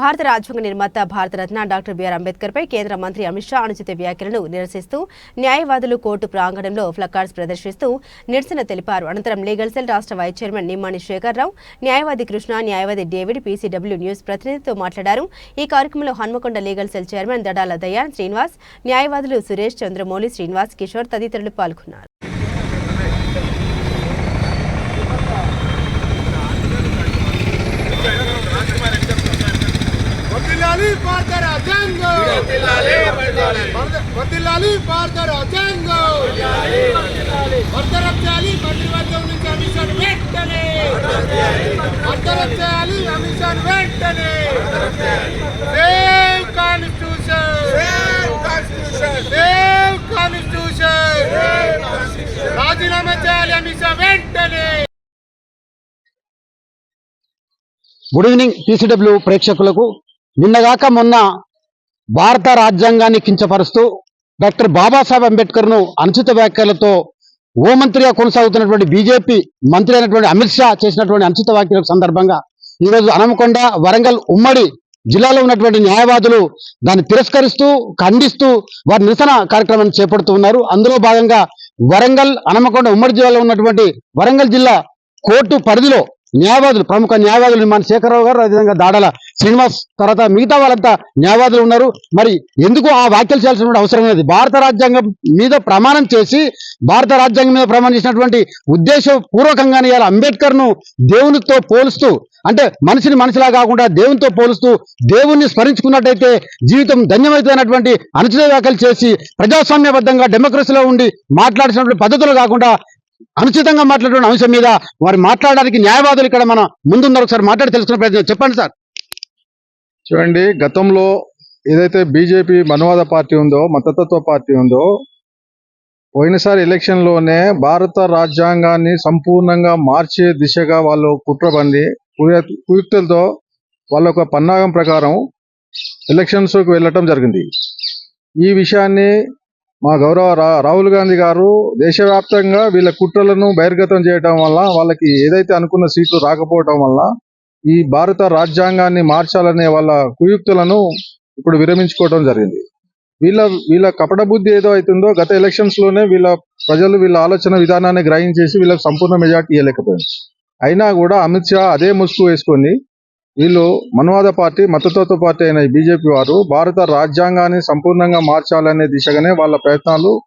భారత రాజ్యాంగ నిర్మాత భారతరత్న డాక్టర్ బిఆర్ అంబేద్కర్ పై కేంద్ర మంత్రి అమిత్ షా అనుచిత వ్యాఖ్యలను నిరసిస్తూ న్యాయవాదులు కోర్టు ప్రాంగణంలో ఫ్లకార్డ్స్ ప్రదర్శిస్తూ నిరసన తెలిపారు. అనంతరం లీగల్ సెల్ రాష్ట్ర వైస్ చైర్మన్ నిమ్మాని శేఖర్రావు న్యాయవాది కృష్ణ న్యాయవాది డేవిడ్ పీసీడబ్ల్యూ న్యూస్ ప్రతినిధితో మాట్లాడారు. ఈ కార్యక్రమంలో Hanmakonda legal cell chairman Dadala Dayan Srinivas న్యాయవాదులు సురేష్ చంద్రమౌళి శ్రీనివాస్ కిషోర్ తదితరులు పాల్గొన్నారు. వదిలాలి భారత రాజ్యాంగం. భారత- వదిలాలి భారత రాజ్యాంగం. బర్తరఫ్ చేయాలి మంత్రివర్గం నుంచి అమిత్ షాను వెంటనే. బర్తరఫ్ చేయాలి అమిత్ షాను వెంటనే. Save constitution. Save constitution. రాజీనామా చేయాలి అమిత్ షా వెంటనే. గుడ్ ఈవినింగ్ పీసీడబ్ల్యూ ప్రేక్షకులకు. నిన్నగాక మొన్న భారత రాజ్యాంగాన్ని కించపరుస్తూ డాక్టర్ బాబాసాహెబ్ అంబేద్కర్ను అనుచిత వ్యాఖ్యలతో హోంమంత్రిగా కొనసాగుతున్నటువంటి బీజేపీ మంత్రి అయినటువంటి అమిత్ షా చేసినటువంటి అనుచిత వ్యాఖ్యల సందర్భంగా ఈరోజు అనమకొండ వరంగల్ ఉమ్మడి జిల్లాలో ఉన్నటువంటి న్యాయవాదులు దాన్ని తిరస్కరిస్తూ ఖండిస్తూ వారి నిరసన కార్యక్రమాన్ని చేపడుతూ ఉన్నారు. అందులో భాగంగా వరంగల్ అనమకొండ ఉమ్మడి జిల్లాలో ఉన్నటువంటి వరంగల్ జిల్లా కోర్టు పరిధిలో న్యాయవాదులు ప్రముఖ న్యాయవాదులు మన శేఖరరావు గారు అదేవిధంగా దాడల శ్రీనివాస్ తర్వాత మిగతా వాళ్ళంతా న్యాయవాదులు ఉన్నారు. మరి ఎందుకు ఆ వ్యాఖ్యలు చేయాల్సిన అవసరం లేదు? భారత రాజ్యాంగం మీద ప్రమాణం చేసి భారత రాజ్యాంగం మీద ప్రమాణం చేసినటువంటి ఉద్దేశపూర్వకంగానే ఇవాళ అంబేద్కర్ను దేవునితో పోలుస్తూ అంటే మనిషిని మనిషిలా కాకుండా దేవునితో పోలుస్తూ దేవుణ్ణి స్మరించుకున్నట్టయితే జీవితం ధన్యమవుతున్నటువంటి అనుచిత వ్యాఖ్యలు చేసి ప్రజాస్వామ్యబద్ధంగా డెమోక్రసీలో ఉండి మాట్లాడినటువంటి పద్ధతులు కాకుండా అనుచితంగా మాట్లాడిన అంశం మీద వారు మాట్లాడడానికి న్యాయవాదులు ఇక్కడ మన ముందున్నారు. ఒకసారి మాట్లాడి తెలుసుకునే ప్రయత్నం చెప్పండి సార్. చూడండి గతంలో ఏదైతే బీజేపీ మనువాద పార్టీ ఉందో మతతత్వ పార్టీ ఉందో పోయినసారి ఎలక్షన్లోనే భారత రాజ్యాంగాన్ని సంపూర్ణంగా మార్చే దిశగా వాళ్ళు కుట్రబంది కుయ- కుయుక్తులతో వాళ్ళ ఒక పన్నాగం ప్రకారం ఎలక్షన్స్కి వెళ్ళటం జరిగింది. ఈ విషయాన్ని మా గౌరవ రా- రాహుల్ గాంధీ గారు దేశవ్యాప్తంగా వీళ్ళ కుట్రలను బహిర్గతం చేయటం వల్ల వాళ్ళకి ఏదైతే అనుకున్న సీట్లు రాకపోవటం వల్ల ఈ భారత రాజ్యాంగాన్ని మార్చాలనే వాళ్ళ కుయుక్తులను ఇప్పుడు విరమించుకోవడం జరిగింది. వీళ్ళ వీళ్ళ కపట బుద్ధి ఏదో అవుతుందో గత ఎలక్షన్స్లోనే వీళ్ళ ప్రజలు వీళ్ళ ఆలోచన విధానాన్ని గ్రహించేసి వీళ్ళకి సంపూర్ణ మెజార్టీ ఇవ్వలేకపోయింది. అయినా కూడా అమిత్ షా అదే ముసుగు వేసుకొని వీళ్ళు మనువాద పార్టీ మతతత్వ పార్టీ అయిన బీజేపీ వారు భారత రాజ్యాంగాన్ని సంపూర్ణంగా మార్చాలనే దిశగానే వాళ్ళ ప్రయత్నాలు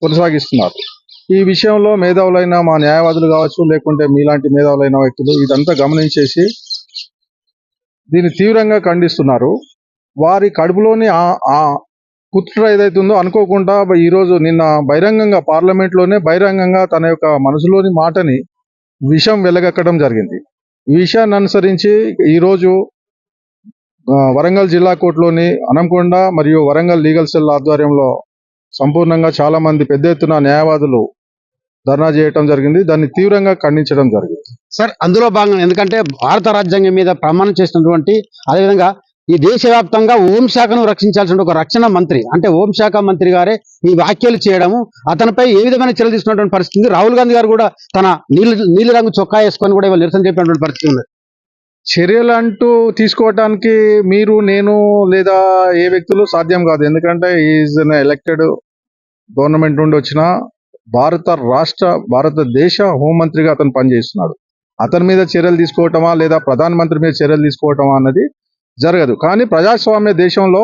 కొనసాగిస్తున్నారు. ఈ విషయంలో మేధావులైన మా న్యాయవాదులు కావచ్చు లేకుంటే మీలాంటి మేధావులైన వ్యక్తులు ఇదంతా గమనించేసి దీన్ని తీవ్రంగా ఖండిస్తున్నారు. వారి కడుపులోని ఆ- ఆ కుట్ర ఏదైతుందో అనుకోకుండా ఈ రోజు నిన్న బహిరంగంగా పార్లమెంట్లోనే బహిరంగంగా తన యొక్క మనసులోని మాటని విషం వెలగక్కడం జరిగింది. ఈ విషయాన్ని అనుసరించి ఈ రోజు వరంగల్ జిల్లా కోర్టులోని అనంకొండ మరియు వరంగల్ లీగల్ సెల్ ఆధ్వర్యంలో సంపూర్ణంగా చాలా మంది పెద్ద ఎత్తున న్యాయవాదులు ధర్నా చేయటం జరిగింది. దాన్ని తీవ్రంగా ఖండించడం జరిగింది. సార్ అందులో భాగంగా ఎందుకంటే భారత రాజ్యాంగం మీద ప్రమాణం చేసినటువంటి అదేవిధంగా ఈ దేశవ్యాప్తంగా హోంశాఖను రక్షించాల్సిన ఒక రక్షణ మంత్రి అంటే హోంశాఖ మంత్రి గారే ఈ వ్యాఖ్యలు చేయడము అతనిపై ఏ విధమైన చర్యలు తీసుకున్నటువంటి పరిస్థితి రాహుల్ గాంధీ గారు కూడా తన నీలి నీలి రంగు చొక్కా వేసుకొని కూడా ఇవాళ నిరసన చెప్పినటువంటి పరిస్థితి ఉంది. చర్యలు అంటూ తీసుకోవటానికి మీరు నేను లేదా ఏ వ్యక్తులు సాధ్యం కాదు. ఎందుకంటే ఈజ్ ఎలక్టెడ్ గవర్నమెంట్ నుండి వచ్చిన భారత రాష్ట్ర భారతదేశ హోంమంత్రిగా అతను పనిచేస్తున్నాడు. అతని మీద చర్యలు తీసుకోవటమా లేదా ప్రధానమంత్రి మీద చర్యలు తీసుకోవటమా అన్నది జరగదు. కానీ ప్రజాస్వామ్య దేశంలో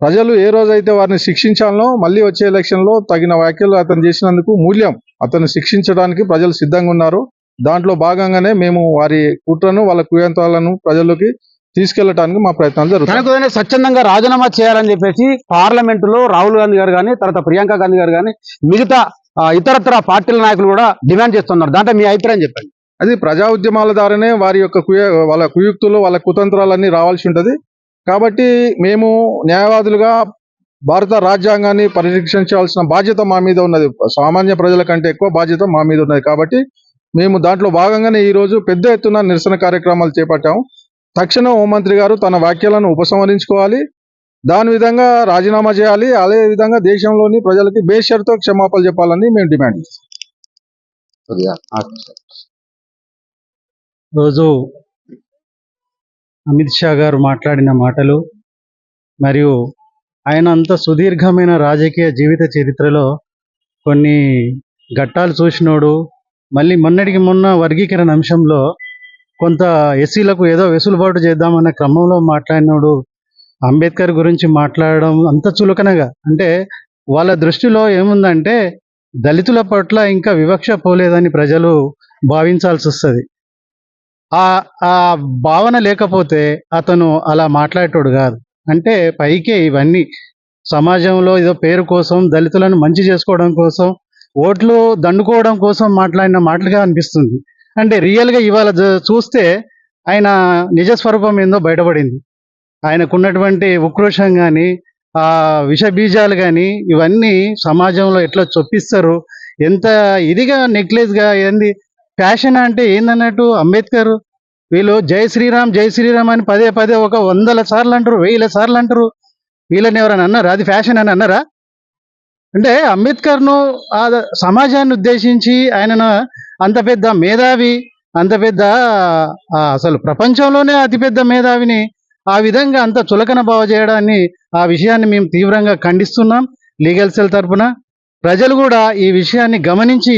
ప్రజలు ఏ రోజైతే వారిని శిక్షించాలనో మళ్ళీ వచ్చే ఎలక్షన్లో తగిన వ్యాఖ్యలు అతను చేసినందుకు మూల్యం. అతను శిక్షించడానికి ప్రజలు సిద్ధంగా ఉన్నారు. దాంట్లో భాగంగానే మేము వారి కుట్రను వాళ్ళ కుయంత్రాలను ప్రజల్లోకి తీసుకెళ్ళడానికి మా ప్రయత్నాలు జరుగుతాయి. స్వచ్ఛందంగా రాజీనామా చేయాలని చెప్పేసి పార్లమెంట్లో రాహుల్ గాంధీ గారు కానీ తర్వాత ప్రియాంక గాంధీ గారు కానీ మిగతా ఇతరత్ర పార్టీల నాయకులు కూడా డిమాండ్ చేస్తున్నారు. దాంట్లో మీ అభిప్రాయం చెప్పండి. అది ప్రజా ఉద్యమాల ద్వారానే వారి యొక్క కుయ వాళ్ళ కుయుక్తులు వాళ్ళ కుతంత్రాలన్నీ రావాల్సి ఉంటుంది. కాబట్టి మేము న్యాయవాదులుగా భారత రాజ్యాంగాన్ని పరిరక్షించాల్సిన బాధ్యత మా మీద ఉన్నది. సామాన్య ప్రజల కంటే ఎక్కువ బాధ్యత మా మీద ఉన్నది. కాబట్టి మేము దాంట్లో భాగంగానే ఈ రోజు పెద్ద ఎత్తున నిరసన కార్యక్రమాలు చేపట్టాము తక్షణం హోంమంత్రి గారు తన వ్యాఖ్యలను ఉపసంహరించుకోవాలి. దాని విధంగా రాజీనామా చేయాలి. అదే విధంగా దేశంలోని ప్రజలకి బేషరతో క్షమాపణలు చెప్పాలని మేము డిమాండ్ చేస్తాం. రోజు అమిత్ షా గారు మాట్లాడిన మాటలు మరియు ఆయన అంత సుదీర్ఘమైన రాజకీయ జీవిత చరిత్రలో కొన్ని ఘట్టాలు చూసినోడు మళ్ళీ మొన్నటికి మొన్న వర్గీకరణ అంశంలో కొంత ఎస్సీలకు ఏదో వెసులుబాటు చేద్దామన్న క్రమంలో మాట్లాడినోడు అంబేద్కర్ గురించి మాట్లాడడం అంత చులకనగా అంటే వాళ్ళ దృష్టిలో ఏముందంటే దళితుల పట్ల ఇంకా వివక్ష పోలేదని ప్రజలు భావించాల్సి వస్తుంది ఆ ఆ భావన లేకపోతే అతను అలా మాట్లాడేటోడు కాదు. అంటే పైకే ఇవన్నీ సమాజంలో ఏదో పేరు కోసం దళితులను మంచి చేసుకోవడం కోసం ఓట్లు దండుకోవడం కోసం మాట్లాడిన మాటలుగా అనిపిస్తుంది. అంటే రియల్గా ఇవాళ చూస్తే ఆయన నిజ స్వరూపం ఏందో బయటపడింది. ఆయనకున్నటువంటి ఉక్రోషం కానీ ఆ విష బీజాలు కానీ ఇవన్నీ సమాజంలో ఎట్లా చొప్పిస్తారు ఎంత ఇదిగా నెక్లెస్గా ఏంది ఫ్యాషన్ అంటే ఏందన్నట్టు అంబేద్కర్? వీళ్ళు జై శ్రీరామ్ జై శ్రీరామ్ అని పదే పదే ఒక వందల సార్లు అంటారు వేల సార్లు అంటారు. వీళ్ళని ఎవరైనా అన్నారా? అది ఫ్యాషన్ అని అన్నారా? అంటే అంబేద్కర్ను ఆ సమాజాన్ని ఉద్దేశించి ఆయనను అంత పెద్ద మేధావి అంత పెద్ద అసలు ప్రపంచంలోనే అతిపెద్ద మేధావిని ఆ విధంగా అంత చులకన భావ చేయడాన్ని ఆ విషయాన్ని మేము తీవ్రంగా ఖండిస్తున్నాం లీగల్ సెల్ తరపున. ప్రజలు కూడా ఈ విషయాన్ని గమనించి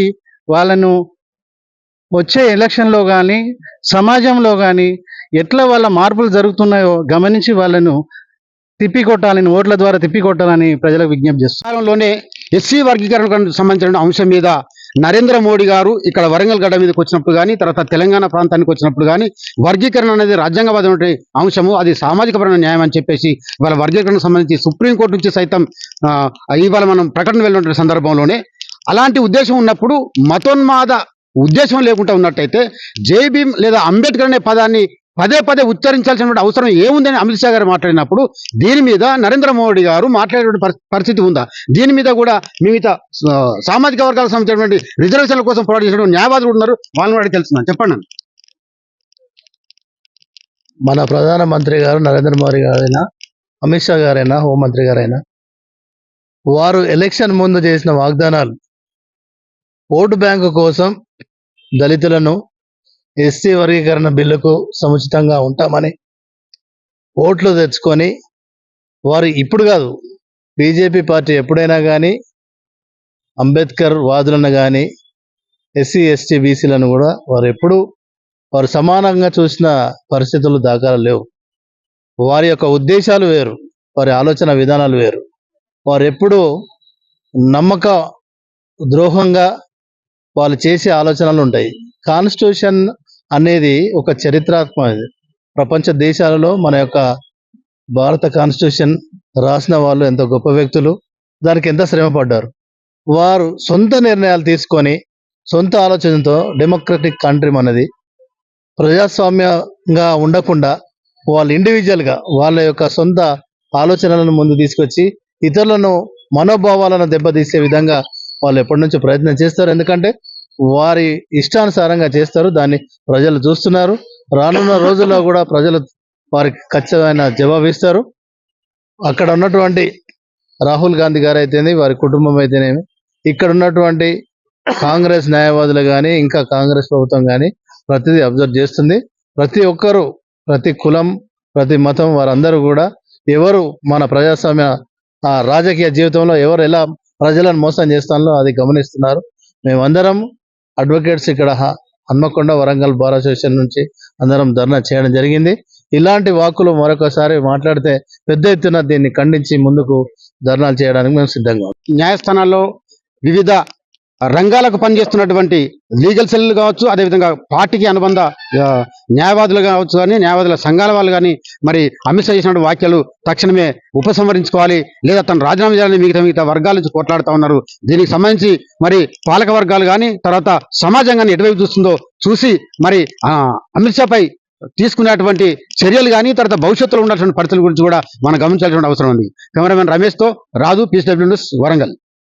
వాళ్ళను వచ్చే ఎలక్షన్లో కానీ సమాజంలో కానీ ఎట్లా వాళ్ళ మార్పులు జరుగుతున్నాయో గమనించి వాళ్ళను తిప్పికొట్టాలని ఓట్ల ద్వారా తిప్పికొట్టాలని ప్రజలకు విజ్ఞప్తి చేస్తున్నాం ఎస్సీ వర్గీకరణకు సంబంధించిన అంశం మీద నరేంద్ర మోడీ గారు ఇక్కడ వరంగల్ గడ్డ మీదకి వచ్చినప్పుడు కానీ తర్వాత తెలంగాణ ప్రాంతానికి వచ్చినప్పుడు కానీ వర్గీకరణ అనేది రాజ్యాంగబద్ధమైన అంశము. అది సామాజికపరమైన న్యాయం అని చెప్పేసి ఇవాళ వర్గీకరణకు సంబంధించి సుప్రీంకోర్టు నుంచి సైతం ఇవాళ మనం ప్రకటన వెళ్ళిన సందర్భంలోనే అలాంటి ఉద్దేశం ఉన్నప్పుడు మతోన్మాద ఉద్దేశం లేకుండా ఉన్నట్టయితే జైభీం లేదా అంబేద్కర్ అనే పదాన్ని పదే పదే ఉచ్చరించాల్సినటువంటి అవసరం ఏముందని అమిత్ షా గారు మాట్లాడినప్పుడు దీని మీద నరేంద్ర మోడీ గారు మాట్లాడేటువంటి పరిస్థితి ఉందా? దీని మీద కూడా మిగతా సామాజిక వర్గాలకు సంబంధించినటువంటి రిజర్వేషన్ల కోసం పోరాట చేసినటువంటి న్యాయవాదులు ఉన్నారు. వాళ్ళని వాడికి తెలుస్తున్నాను చెప్పండి మన ప్రధానమంత్రి గారు నరేంద్ర మోడీ గారైనా అమిత్ షా గారైనా హోంమంత్రి గారైనా వారు ఎలక్షన్ ముందు చేసిన వాగ్దానాలు ఓటు బ్యాంకు కోసం దళితులను ఎస్సీ వర్గీకరణ బిల్లుకు సముచితంగా ఉంటామని ఓట్లు తెచ్చుకొని వారు ఇప్పుడు కాదు బీజేపీ పార్టీ ఎప్పుడైనా కానీ అంబేద్కర్ వాదులను కానీ ఎస్సీ ఎస్టీ బీసీలను కూడా వారు ఎప్పుడూ వారు సమానంగా చూసిన పరిస్థితులు దాఖలు లేవు. వారి యొక్క ఉద్దేశాలు వేరు వారి ఆలోచన విధానాలు వేరు. వారు ఎప్పుడూ నమ్మక ద్రోహంగా వాళ్ళు చేసే ఆలోచనలు ఉంటాయి. కాన్స్టిట్యూషన్ అనేది ఒక చరిత్రాత్మకది ప్రపంచ దేశాలలో మన యొక్క భారత కాన్స్టిట్యూషన్ రాసిన వాళ్ళు ఎంతో గొప్ప వ్యక్తులు. దానికి ఎంత శ్రమ పడ్డారు వారు సొంత నిర్ణయాలు తీసుకొని సొంత ఆలోచనతో డెమోక్రటిక్ కంట్రీ మనది. ప్రజాస్వామ్యంగా ఉండకుండా వాళ్ళు ఇండివిజువల్గా వాళ్ళ యొక్క సొంత ఆలోచనలను ముందు తీసుకొచ్చి ఇతరులను మనోభావాలను దెబ్బతీసే విధంగా వాళ్ళు ఎప్పటి నుంచో ప్రయత్నం చేస్తారు. ఎందుకంటే వారి ఇష్టానుసారంగా చేస్తారు. దాన్ని ప్రజలు చూస్తున్నారు. రానున్న రోజుల్లో కూడా ప్రజలు వారికి ఖచ్చితమైన జవాబు ఇస్తారు. అక్కడ ఉన్నటువంటి రాహుల్ గాంధీ గారు అయితేనే వారి కుటుంబం అయితేనేమి ఇక్కడ ఉన్నటువంటి కాంగ్రెస్ న్యాయవాదులు కానీ ఇంకా కాంగ్రెస్ ప్రభుత్వం కానీ ప్రతిదీ అబ్జర్వ్ చేస్తుంది. ప్రతి ఒక్కరు ప్రతి కులం ప్రతి మతం వారందరూ కూడా ఎవరు మన ప్రజాస్వామ్య రాజకీయ జీవితంలో ఎవరు ఎలా ప్రజలను మోసం చేస్తానో అది గమనిస్తున్నారు మేమందరం అడ్వకేట్స్ ఇక్కడ హన్మకొండ వరంగల్ బార్ అసోసియేషన్ నుంచి అందరం ధర్నా చేయడం జరిగింది ఇలాంటి వాక్కులు మరొకసారి మాట్లాడితే పెద్ద ఎత్తున దీన్ని ఖండించి ముందుకు ధర్నాలు చేయడానికి మేము సిద్ధంగా ఉన్నాం. న్యాయస్థానాల్లో వివిధ రంగాలకు పనిచేస్తున్నటువంటి లీగల్ సెల్లు కావచ్చు అదేవిధంగా పార్టీకి అనుబంధ న్యాయవాదులు కావచ్చు కానీ న్యాయవాదుల సంఘాల వాళ్ళు కానీ మరి అమిత్ షా చేసిన వ్యాఖ్యలు తక్షణమే ఉపసంహరించుకోవాలి. లేదా తను రాజీనామా చేయాలని మిగతా మిగతా వర్గాల నుంచి కొట్లాడుతూ ఉన్నారు. దీనికి సంబంధించి మరి పాలక వర్గాలు కానీ తర్వాత సమాజం కానీ ఎటువైపు చూస్తుందో చూసి మరి ఆ, అమిత్ షాపై తీసుకునేటువంటి చర్యలు కానీ తర్వాత భవిష్యత్తులో ఉన్నటువంటి పరిస్థితుల గురించి కూడా మనం గమనించాల్సిన అవసరం ఉంది. కెమెరామెన్ రమేష్తో రాజు పీసీడబ్ల్యూ న్యూస్ వరంగల్.